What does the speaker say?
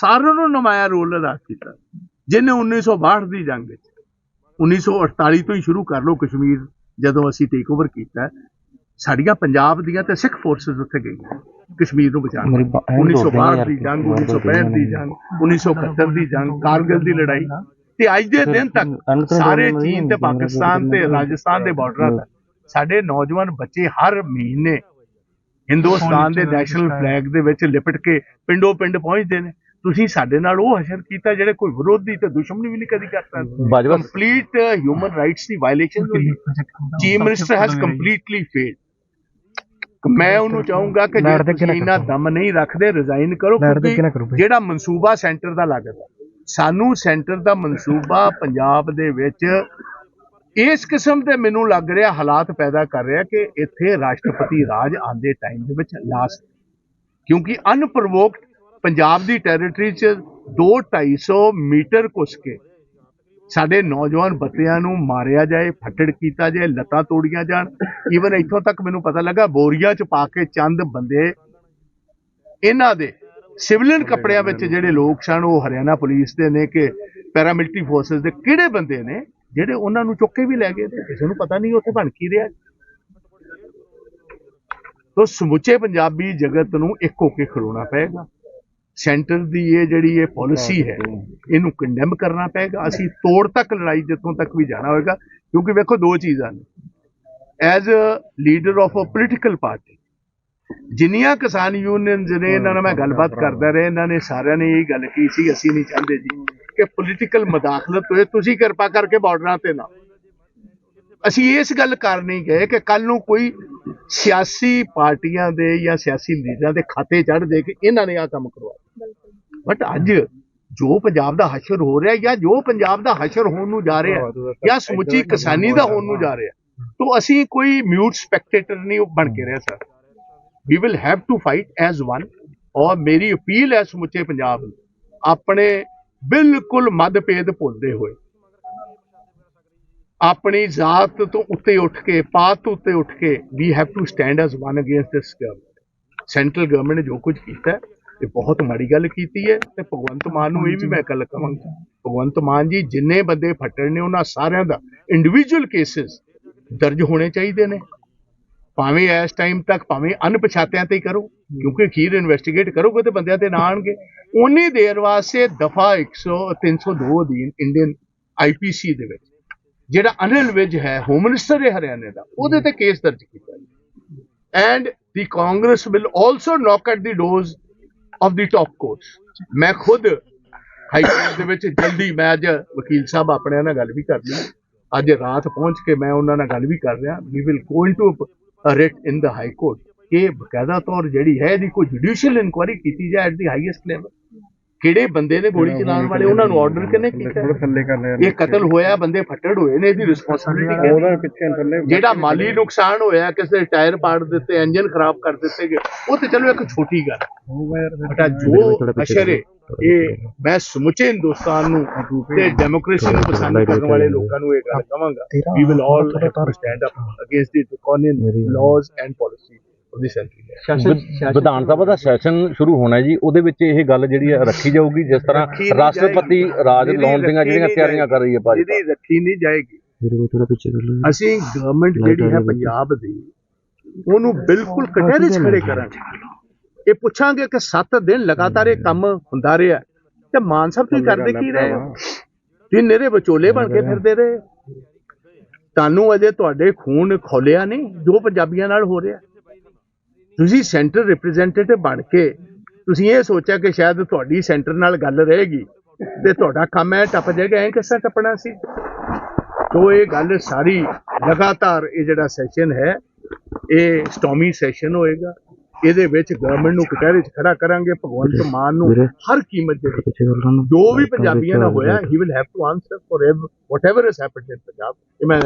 ਸਾਰਿਆਂ ਨੂੰ ਨਮਾਇਆ ਰੋਲ ਅਦਾ ਕੀਤਾ। ਜਿਹਨੇ 1962 ਦੀ ਜੰਗ ਵਿੱਚ 1948 ਤੋਂ ਹੀ ਸ਼ੁਰੂ ਕਰ ਲਓ ਕਸ਼ਮੀਰ ਜਦੋਂ ਅਸੀਂ ਟੇਕ ਓਵਰ ਕੀਤਾ ਸਾਡੀਆਂ ਪੰਜਾਬ ਦੀਆਂ ਤੇ ਸਿੱਖ ਫੋਰਸਸ ਉੱਥੇ ਗਈਆਂ ਕਸ਼ਮੀਰ ਨੂੰ ਬਚਾਉਣ ਮੇਰੀ ਬਾ- ਐਂ 1962 ਦੀ ਜੰਗ ਬਹੁਤ 1965 ਦੀ ਜੰਗ 1971 ਦੀ ਜੰਗ ਕਾਰਗਿਲ ਦੀ ਲੜਾਈ। ਤੇ ਅੱਜ ਦੇ ਦਿਨ ਤੱਕ ਸਾਰੇ ਚੀਨ ਤੇ ਪਾਕਿਸਤਾਨ ਤੇ। ਰਾਜਸਥਾਨ ਦੇ ਬਾਰਡਰਾਂ ਤੇ ਸਾਡੇ ਨੌਜਵਾਨ ਬੱਚੇ ਹਰ ਮਹੀਨੇ ਹਿੰਦੁਸਤਾਨ ਦੇ ਨੈਸ਼ਨਲ ਫਲੈਗ ਦੇ ਵਿੱਚ ਲਿਪਟ ਕੇ ਪਿੰਡੋ ਪਿੰਡ ਪਹੁੰਚਦੇ ਨੇ। ਤੁਸੀਂ ਸਾਡੇ ਨਾਲ ਉਹ ਹਸ਼ਰ ਕੀਤਾ ਜਿਹੜੇ ਕੋਈ ਵਿਰੋਧੀ ਤੇ ਦੁਸ਼ਮਣੀ ਵੀ ਨਹੀਂ ਕਦੀ ਕਰ ਸਕਦਾ ਕੰਪਲੀਟ ਹਿਊਮਨ ਰਾਈਟਸ ਦੀ ਵਾਇਲੇਸ਼ਨ ਹੋਈ। Chief minister has completely failed ਮੈਂ ਉਹਨੂੰ ਚਾਹੂੰਗਾ ਕਿ ਜੇ ਤੁਸੀਂ ਇੰਨਾ ਦਮ ਨਹੀਂ ਰੱਖਦੇ ਰਿਜ਼ਾਈਨ ਕਰੋ? ਜਿਹੜਾ ਮਨਸੂਬਾ ਸੈਂਟਰ ਦਾ ਲੱਗਦਾ ਸਾਨੂੰ ਸੈਂਟਰ ਦਾ ਮਨਸੂਬਾ ਪੰਜਾਬ ਦੇ ਵਿੱਚ ਇਸ ਕਿਸਮ ਦੇ ਮੈਨੂੰ ਲੱਗ ਰਿਹਾ ਹਾਲਾਤ ਪੈਦਾ ਕਰ ਰਿਹਾ ਕਿ ਇੱਥੇ ਰਾਸ਼ਟਰਪਤੀ ਰਾਜ ਆਂਦੇ ਟਾਈਮ ਦੇ ਵਿੱਚ ਲਾਸਟ ਕਿਉਂਕਿ ਅਨਪ੍ਰੋਵੋਕਡ ਪੰਜਾਬ ਦੀ ਟੈਰੀਟਰੀ 'ਚ 2-250 ਮੀਟਰ ਘੁਸ ਕੇ ਸਾਡੇ ਨੌਜਵਾਨ ਬੱਚਿਆਂ ਨੂੰ ਮਾਰਿਆ ਜਾਏ ਫੱਟੜ ਕੀਤਾ ਜਾਏ ਲੱਤਾਂ ਤੋੜੀਆਂ ਜਾਣ। ਈਵਨ ਇੱਥੋਂ ਤੱਕ ਮੈਨੂੰ ਪਤਾ ਲੱਗਾ ਬੋਰੀਆਂ 'ਚ ਪਾ ਕੇ ਚੰਦ ਬੰਦੇ ਇਹਨਾਂ ਦੇ ਸਿਵਲਨ ਕੱਪੜਿਆਂ ਵਿੱਚ ਜਿਹੜੇ ਲੋਕ ਸਨ ਉਹ ਹਰਿਆਣਾ ਪੁਲਿਸ ਦੇ ਨੇ ਕਿ ਪੈਰਾਮਿਲਟਰੀ ਫੋਰਸਸ ਦੇ ਕਿਹੜੇ ਬੰਦੇ ਨੇ ਜਿਹੜੇ ਉਹਨਾਂ ਨੂੰ ਚੁੱਕ ਕੇ ਵੀ ਲੈ ਗਏ ਤੇ ਕਿਸੇ ਨੂੰ ਪਤਾ ਨਹੀਂ ਉੱਥੇ ਬਣ ਕੀ ਰਿਹਾ। ਤੋ ਸਮੁੱਚੇ ਪੰਜਾਬੀ ਜਗਤ ਨੂੰ ਇੱਕ ਹੋ ਕੇ ਖਲੋਣਾ ਪਏਗਾ। ਸੈਂਟਰ ਦੀ ਇਹ ਜਿਹੜੀ ਇਹ ਪਾਲਿਸੀ ਹੈ ਇਹਨੂੰ ਕੰਡੈਮ ਕਰਨਾ ਪਏਗਾ। ਅਸੀਂ ਤੋੜ ਤੱਕ ਲੜਾਈ ਜਿੱਥੋਂ ਤੱਕ ਵੀ ਜਾਣਾ ਹੋਵੇਗਾ ਕਿਉਂਕਿ ਵੇਖੋ ਦੋ ਚੀਜ਼ਾਂ ਨੇ। As a leader of a political party ਜਿੰਨੀਆਂ ਕਿਸਾਨ ਯੂਨੀਅਨਸ ਨੇ ਇਹਨਾਂ ਨਾਲ ਮੈਂ ਗੱਲਬਾਤ ਕਰਦਾ ਰਿਹਾ ਇਹਨਾਂ ਨੇ ਸਾਰਿਆਂ ਨੇ ਇਹ ਗੱਲ ਕੀ ਸੀ ਅਸੀਂ ਨਹੀਂ ਚਾਹੁੰਦੇ ਜੀ ਕਿ ਪੋਲੀਟੀਕਲ ਮਦਾਖਲਤ ਹੋਏ ਤੁਸੀਂ ਕਿਰਪਾ ਕਰਕੇ ਬਾਰਡਰਾਂ ਤੇ ਨਾ ਅਸੀਂ ਇਸ ਗੱਲ ਕਰ ਨਹੀਂ ਗਏ ਕਿ ਕੱਲ ਨੂੰ ਕੋਈ ਸਿਆਸੀ ਪਾਰਟੀਆਂ ਦੇ ਜਾਂ ਸਿਆਸੀ ਲੀਡਰਾਂ ਦੇ ਖਾਤੇ ਚੜ੍ਹ ਦੇ ਕੇ ਇਹਨਾਂ ਨੇ ਆ ਕੰਮ ਕਰਵਾਇਆ ਬਟ ਅੱਜ ਜੋ ਪੰਜਾਬ ਦਾ ਹਸ਼ਰ ਹੋ ਰਿਹਾ ਜਾਂ ਜੋ ਪੰਜਾਬ ਦਾ ਹਸ਼ਰ ਹੋਣ ਨੂੰ ਜਾ ਰਿਹਾ ਜਾਂ ਸਮੁੱਚੀ ਕਿਸਾਨੀ ਦਾ ਹੋਣ ਨੂੰ ਜਾ ਰਿਹਾ ਤੋਂ ਅਸੀਂ ਕੋਈ ਮਿਊਟ ਸਪੈਕਟੇਟਰ ਨਹੀਂ ਬਣ ਕੇ ਰਹਿ ਸਕਦੇ। We will have to fight as one ਔਰ ਮੇਰੀ ਅਪੀਲ ਹੈ ਸਮੁੱਚੇ ਪੰਜਾਬ ਨੂੰ ਆਪਣੇ ਬਿਲਕੁਲ ਮਤਭੇਦ ਭੁੱਲਦੇ ਹੋਏ। ਆਪਣੀ ਜ਼ਾਤ ਤੋਂ ਉੱਤੇ ਉੱਠ ਕੇ, ਪਾਤ ਤੋਂ ਉੱਤੇ ਉੱਠ ਕੇ we have to stand as one against this government central government ਨੇ ਜੋ ਕੁਝ ਕੀਤਾ ਇਹ ਬਹੁਤ ਮਾੜੀ ਗੱਲ ਕੀਤੀ ਹੈ ਤੇ ਭਗਵੰਤ ਮਾਨ ਨੂੰ ਇਹ ਵੀ ਮੈਂ ਗੱਲ ਕਹਾਂਗਾ। ਭਗਵੰਤ ਮਾਨ ਜੀ ਜਿੰਨੇ ਬੰਦੇ ਫੱਟੜ ਨੇ, ਉਹਨਾਂ ਸਾਰਿਆਂ ਦਾ ਇੰਡੀਵਿਜੂਅਲ ਕੇਸਿਸ ਦਰਜ ਹੋਣੇ ਚਾਹੀਦੇ ਨੇ। ਭਾਵੇਂ ਇਸ ਟਾਈਮ ਤੱਕ, ਭਾਵੇਂ ਅਣਪਛਾਤਿਆਂ ਤੇ ਹੀ ਕਰੋ, ਕਿਉਂਕਿ ਅਖੀਰ ਇਨਵੈਸਟੀਗੇਟ ਕਰੋਗੇ ਤੇ ਬੰਦਿਆਂ ਤੇ ਨਾ ਆਣਗੇ। ਉਨੀ ਦੇਰ ਵਾਸਤੇ ਦਫਾ 100 302 ਅਧੀਨ ਇੰਡੀਅਨ ਆਈਪੀਸੀ ਦੇ ਵਿੱਚ ਜਿਹੜਾ ਅਨਿਲ ਵਿਜ ਹੈ ਹੋਮ ਮਿਨਿਸਟਰ ਹੈ ਹਰਿਆਣੇ ਦਾ, ਉਹਦੇ ਤੇ ਕੇਸ ਦਰਜ ਕੀਤਾ ਜੀ। And the Congress will also knock at the doors of the top courts ਮੈਂ ਖੁਦ ਹਾਈ ਕੋਰਟ ਦੇ ਵਿੱਚ ਜਲਦੀ, ਮੈਂ ਅੱਜ ਵਕੀਲ ਸਾਹਿਬ ਆਪਣੇ ਨਾਲ ਗੱਲ ਵੀ ਕਰ ਲਈ। ਅੱਜ ਰਾਤ ਪਹੁੰਚ ਕੇ ਮੈਂ ਉਹਨਾਂ ਨਾਲ ਗੱਲ ਵੀ ਕਰ ਰਿਹਾ। We will go into writ in the high court ਕਿ ਬਕਾਇਦਾ ਤੌਰ ਜਿਹੜੀ ਹੈ, ਇਹਦੀ ਕੋਈ ਜੁਡੀਸ਼ੀਅਲ ਇਨਕੁਆਇਰੀ ਕੀਤੀ ਜਾਏ ਐਟ ਦੀ ਹਾਈਐਸਟ ਲੈਵਲ ਕਿਹੜੇ ਬੰਦੇ ਨੇ ਗੋਲੀ ਚਲਾਉਣ ਵਾਲੇ ਉਹਨਾਂ ਨੂੰ ਆਰਡਰ ਕਿਹਨੇ ਕੀਤਾ? ਹੈ? ਥੱਲੇ ਕਰ ਲਿਆ ਇਹ ਕਤਲ ਹੋਇਆ ਬੰਦੇ ਫੱਟੜ ਹੋਏ ਨੇ ਇਹਦੀ ਰਿਸਪੌਂਸਿਬਿਲਟੀ ਉਹਦਾ ਪਿੱਛੇ ਥੱਲੇ ਜਿਹੜਾ ਮਾਲੀ ਨੁਕਸਾਨ ਹੋਇਆ ਕਿਸੇ ਟਾਇਰ ਪਾੜ ਦਿੱਤੇ ਇੰਜਨ ਖਰਾਬ ਕਰ ਦਿੱਤੇ ਗਏ ਉਹ ਤੇ ਚਲੋ ਇੱਕ ਛੋਟੀ ਗੱਲ। ਬਟਾ ਜੋ ਅਸ਼ਰ ਹੈ ਇਹ ਮੈਂ ਸਮੁੱਚੇ ਹਿੰਦੁਸਤਾਨ ਨੂੰ ਤੇ ਡੈਮੋਕ੍ਰੇਸੀ ਨੂੰ ਪਸੰਦ ਕਰਨ ਵਾਲੇ ਲੋਕਾਂ ਨੂੰ ਇਹ ਗੱਲ ਕਹਾਂਗਾ। We will all stand up against the draconian laws and policy of the centre Vidhan Sabha the session ਸ਼ੁਰੂ ਹੋਣਾ ਹੈ ਜੀ। ਉਹਦੇ ਵਿੱਚ ਇਹ ਗੱਲ ਜਿਹੜੀ ਹੈ ਰੱਖੀ ਜਾਊਗੀ ਜਿਸ ਤਰ੍ਹਾਂ ਰੱਖੀ ਨਹੀਂ ਰਾਸ਼ਟਰਪਤੀ ਜਾਏਗੀ। ਰਾਜ ਲਾਉਣ ਦੀਆਂ ਰੱਖੀ ਜਿਹੜੀਆਂ ਨਹੀਂ ਤਿਆਰੀਆਂ ਕਰ ਰਹੀ ਹੈ ਭਾਜਪਾ ਇਹਦੀ ਰੱਖੀ ਨਹੀਂ ਜਾਏਗੀ। ਮੇਰੇ ਕੋਲ ਥੋੜਾ ਪਿੱਛੇ ਕਰ ਲਓ ਅਸੀਂ ਗਵਰਨਮੈਂਟ ਜਿਹੜੀ ਹੈ ਪੰਜਾਬ ਦੀ ਉਹਨੂੰ ਬਿਲਕੁਲ ਕਟਹਿਰੇ 'ਚ ਖੜੇ ਕਰਾਂਗੇ। ਇਹ ਪੁੱਛਾਂਗੇ ਕਿ 7 ਦਿਨ ਲਗਾਤਾਰ ਇਹ ਕੰਮ ਹੁੰਦਾ ਰਿਹਾ ਤੇ ਮਾਨ ਸਾਹਿਬ ਤੁਸੀਂ ਕਰਦੇ ਕੀ ਰਹੇ? ਹੋ ਤੁਸੀਂ ਨੇਰੇ ਵਿਚੋਲੇ ਬਣ ਕੇ ਫਿਰਦੇ ਰਹੇ। ਤੁਹਾਨੂੰ ਅਜੇ ਤੁਹਾਡੇ ਖੂਨ ਖੋਲਿਆ ਨਹੀਂ ਜੋ ਪੰਜਾਬੀਆਂ ਨਾਲ ਹੋ ਰਿਹਾ। ਤੁਸੀਂ ਸੈਂਟਰ ਰਿਪਰੈਜ਼ੈਂਟੇਟਿਵ ਬਣ ਕੇ ਤੁਸੀਂ ਇਹ ਸੋਚਿਆ ਕਿ ਸ਼ਾਇਦ ਤੁਹਾਡੀ ਸੈਂਟਰ ਨਾਲ ਗੱਲ ਰਹੇਗੀ ਤੇ ਤੁਹਾਡਾ ਕੰਮ ਹੈ ਟੱਪ ਜਾਏਗਾ ਐਂ ਕਿਸ ਟੱਪਣਾ ਸੀ ਤੋ ਇਹ ਗੱਲ ਸਾਰੀ ਲਗਾਤਾਰ ਇਹ ਜਿਹੜਾ ਸੈਸ਼ਨ ਹੈ ਇਹ ਸਟੋਮੀ ਸੈਸ਼ਨ ਹੋਏਗਾ ਇਹਦੇ ਵਿੱਚ ਗਵਰਨਮੈਂਟ ਨੂੰ ਕਟਹਿਰੇ 'ਚ ਖੜਾ ਕਰਾਂਗੇ ਭਗਵੰਤ ਮਾਨ ਨੂੰ। ਹਰ ਕੀਮਤ ਦੇ ਜੋ ਵੀ ਪੰਜਾਬੀਆਂ ਨਾਲ ਹੋਇਆ he will have to answer for whatever has happened in Punjab ਇਹ ਮੈਂ